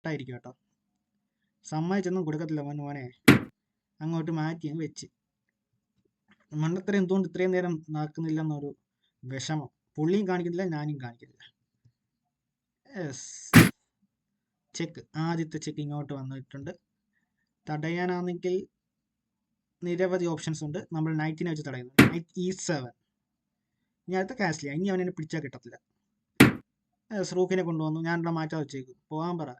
വട്ടായിരിക്കും കേട്ടോ. സമ്മതിച്ചൊന്നും കൊടുക്കത്തില്ല മോൻ മോനെ. അങ്ങോട്ട് മാറ്റി അങ്ങ് വെച്ച്. മണ്ടത്തരം എന്തുകൊണ്ട് ഇത്രയും നേരം നടക്കുന്നില്ല എന്നൊരു വിഷമം. പുള്ളിയും കാണിക്കുന്നില്ല ഞാനും കാണിക്കുന്നില്ല. ചെക്ക്. ആദ്യത്തെ ചെക്ക് ഇങ്ങോട്ട് വന്നിട്ടുണ്ട്. തടയാനാണെങ്കിൽ നിരവധി ഓപ്ഷൻസ് ഉണ്ട്. നമ്മൾ നൈറ്റിനെ വെച്ച് തടയുന്നു. Knight E seven. ഇനി അടുത്ത കാസ്റ്റില്ല ഇനി അവനെ പിടിച്ചാൽ കിട്ടത്തില്ല. സ്രൂക്കിനെ കൊണ്ടുവന്നു. ഞാൻ ഇവിടെ മാറ്റാതെ വെച്ചേക്കും പോകാൻ പറ.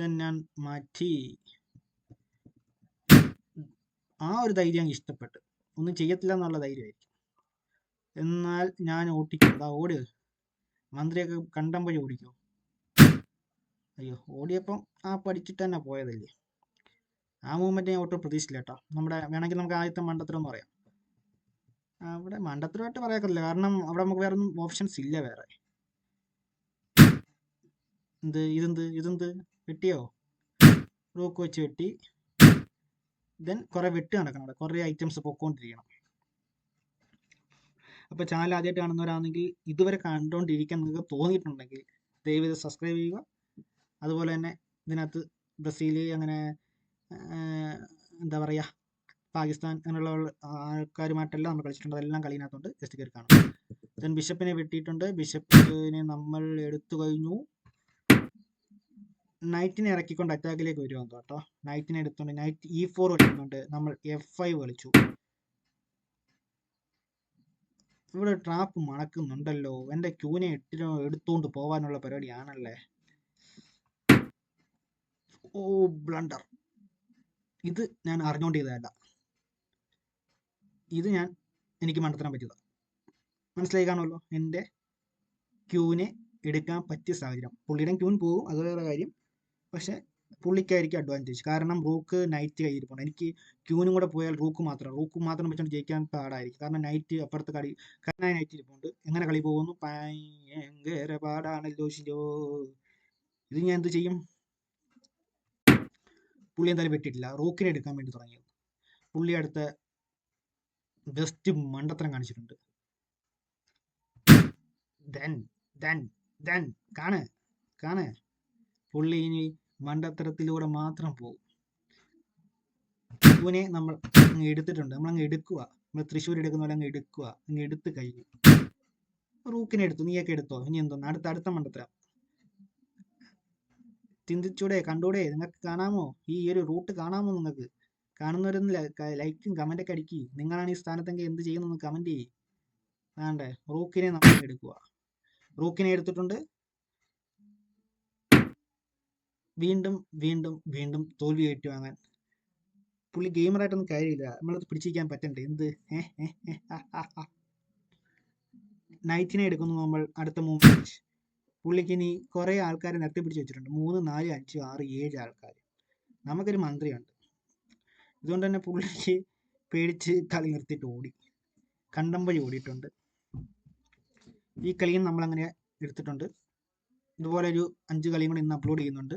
Then ഞാൻ മാറ്റി. ആ ഒരു ധൈര്യം എനിക്ക് ഇഷ്ടപ്പെട്ടു. ഒന്നും ചെയ്യത്തില്ല എന്നുള്ള ധൈര്യമായിരിക്കും. എന്നാൽ ഞാൻ ഓടിക്കും. അതാ ഓടി. മന്ത്രിയൊക്കെ കണ്ടം വഴി ഓടിക്കോ? അയ്യോ ഓടിയപ്പം ആ പഠിച്ചിട്ട് തന്നെ പോയതല്ലേ? ആ മൂവ്മെന്റ് ഞാൻ ഒട്ടും പ്രതീക്ഷിച്ചില്ല കേട്ടോ. നമ്മുടെ വേണമെങ്കിൽ നമുക്ക് ആദ്യത്തെ മണ്ടത്തരം എന്ന് പറയാം. അവിടെ മണ്ടത്തരമായിട്ട് പറയാക്കില്ല കാരണം അവിടെ നമുക്ക് വേറെ ഒന്നും ഓപ്ഷൻസ് ഇല്ല വേറെ. എന്ത് ഇതെന്ത് ഇതെന്ത്? വെട്ടിയോ? റോക്ക് വെച്ച് വെട്ടി. ദെൻ കുറെ വെട്ട് നടക്കണം അവിടെ. കുറെ ഐറ്റംസ് പൊക്കോണ്ടിരിക്കണം. അപ്പോൾ ചാനൽ ആദ്യമായിട്ട് കാണുന്നവരാണെങ്കിൽ ഇതുവരെ കണ്ടുകൊണ്ടിരിക്കാൻ നിങ്ങൾക്ക് തോന്നിയിട്ടുണ്ടെങ്കിൽ ദയവേത് സബ്സ്ക്രൈബ് ചെയ്യുക. അതുപോലെ തന്നെ ഇതിനകത്ത് ബ്രസീൽ അങ്ങനെ എന്താ പറയുക പാകിസ്ഥാൻ അങ്ങനെയുള്ള ആൾക്കാരുമായിട്ടെല്ലാം നമ്മൾ കളിച്ചിട്ടുണ്ട്. അതെല്ലാം കളിയിനകത്തുണ്ട് ജസ്റ്റ് കയറി കാണും. ദെൻ ബിഷപ്പിനെ വെട്ടിയിട്ടുണ്ട്. ബിഷപ്പിനെ നമ്മൾ എടുത്തു കഴിഞ്ഞു. നൈറ്റിനെ ഇറക്കിക്കൊണ്ട് അറ്റാക്കിലേക്ക് വരുവാൻ കേട്ടോ നൈറ്റിനെ എടുത്തുകൊണ്ട് നൈറ്റ് ഇ ഫോർ കളിക്കുന്നുണ്ട്. നമ്മൾ എഫ് ഫൈവ് കളിച്ചു. ഇവിടെ ട്രാപ്പ് മണക്കുന്നുണ്ടല്ലോ. എന്റെ ക്യൂനെ എട്ടിനോ എടുത്തുകൊണ്ട് പോകാനുള്ള പരിപാടിയാണല്ലേ? ഓ ബ്ലണ്ടർ ഇത് ഞാൻ അറിഞ്ഞുകൊണ്ട് ഇത് ഞാൻ എനിക്ക് മണ്ടത്തരാൻ പറ്റിയതാണ് മനസ്സിലായി കാണുമല്ലോ? എന്റെ ക്യൂവിനെ എടുക്കാൻ പറ്റിയ സാഹചര്യം. പുള്ളിയുടെ ക്യൂൻ പോകും. അത് വേറെ കാര്യം. പക്ഷെ പുള്ളിക്കായിരിക്കും അഡ്വാന്റേജ് കാരണം റൂക്ക് നൈറ്റ് കയ്യിരിപ്പുണ്ട് എനിക്ക് ക്യൂനും കൂടെ പോയാൽ റൂക്ക് മാത്രം റൂക്ക് മാത്രം വെച്ചുകൊണ്ട് ജയിക്കാൻ പാടായിരിക്കും. കാരണം നൈറ്റ് അപ്പുറത്ത് കളി കാരണം നൈറ്റ് ഇരിപ്പുണ്ട്. എങ്ങനെ കളി പോകുന്നു? ഭയങ്കര പാടാണല്ലോ ശിലോ ഇത് ഞാൻ എന്ത് ചെയ്യും? പുള്ളി എന്തായാലും വെട്ടിയിട്ടില്ല. റൂക്കിനെ എടുക്കാൻ വേണ്ടി തുടങ്ങിയത് പുള്ളി അടുത്ത ബെസ്റ്റ് മണ്ടത്തരം കാണിച്ചിട്ടുണ്ട്. ദെൻ ദെൻ കാണ്. കാണ്. പുള്ളി ഇനി മണ്ടത്തരത്തിലൂടെ മാത്രം പോകും. ഇവനെ നമ്മൾ അങ്ങ് എടുത്തിട്ടുണ്ട്. നമ്മൾ അങ്ങ് എടുക്കുക നമ്മൾ തൃശ്ശൂർ എടുക്കുന്ന പോലെ അങ്ങ് എടുക്കുക അങ്ങ് എടുത്ത് കഴിഞ്ഞു. റൂക്കിനെ എടുത്തു. നീയൊക്കെ എടുത്തോ? ഇനി എന്തോ അടുത്ത അടുത്ത മണ്ടത്തരം ചിന്തിച്ചൂടെ? കണ്ടൂടെ? നിങ്ങൾക്ക് കാണാമോ? ഈ ഒരു റൂട്ട് കാണാമോ നിങ്ങൾക്ക് കാണുന്നവരൊന്ന് ലൈക്കും കമന്റൊക്കെ അടിക്കി. നിങ്ങളാണ് ഈ സ്ഥാനത്തെങ്കിൽ എന്ത് ചെയ്യുന്നു കമന്റ് ചെയ്യ്. വേണ്ടേ? റൂക്കിനെ നമ്മൾ എടുക്കുക റൂക്കിനെ എടുത്തിട്ടുണ്ട്. വീണ്ടും വീണ്ടും വീണ്ടും തോൽവി ഏറ്റുവാങ്ങാൻ പുള്ളി ഗെയിമറായിട്ടൊന്നും കാര്യമില്ല. നമ്മളത് പിടിച്ചിരിക്കാൻ പറ്റണ്ടേ? എന്ത്? നൈറ്റിനെ എടുക്കുന്നു നമ്മൾ അടുത്ത മൂവ്മെന്റ് പുള്ളിക്ക് ഇനി കുറേ ആൾക്കാരെ നിർത്തി പിടിച്ച് വെച്ചിട്ടുണ്ട്. മൂന്ന് നാല് അഞ്ച് ആറ് ഏഴ് ആൾക്കാർ നമുക്കൊരു മന്ത്രിയുണ്ട്. ഇതുകൊണ്ട് തന്നെ പുള്ളിക്ക് പേടിച്ച് കളി നിർത്തിയിട്ട് ഓടി. കണ്ടം വഴി ഓടിയിട്ടുണ്ട്. ഈ കളിയും നമ്മളങ്ങനെ എടുത്തിട്ടുണ്ട്. ഇതുപോലെ ഒരു അഞ്ച് കളിയും കൂടി ഇന്ന് അപ്ലോഡ് ചെയ്യുന്നുണ്ട്.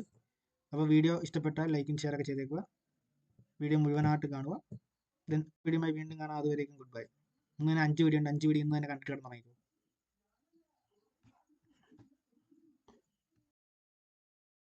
അപ്പോൾ വീഡിയോ ഇഷ്ടപ്പെട്ടാൽ ലൈക്കും ഷെയർ ഒക്കെ ചെയ്തേക്കുക. വീഡിയോ മുഴുവനായിട്ട് കാണുക. ദെൻ വീഡിയോയുമായി വീണ്ടും കാണാം. അതുവരേക്കും ഗുഡ് ബൈ ഇന്ന് തന്നെ അഞ്ച് വീഡിയോ ഉണ്ട്. അഞ്ച് വീഡിയോ ഇന്ന് തന്നെ കണ്ടിട്ട് കിടന്നു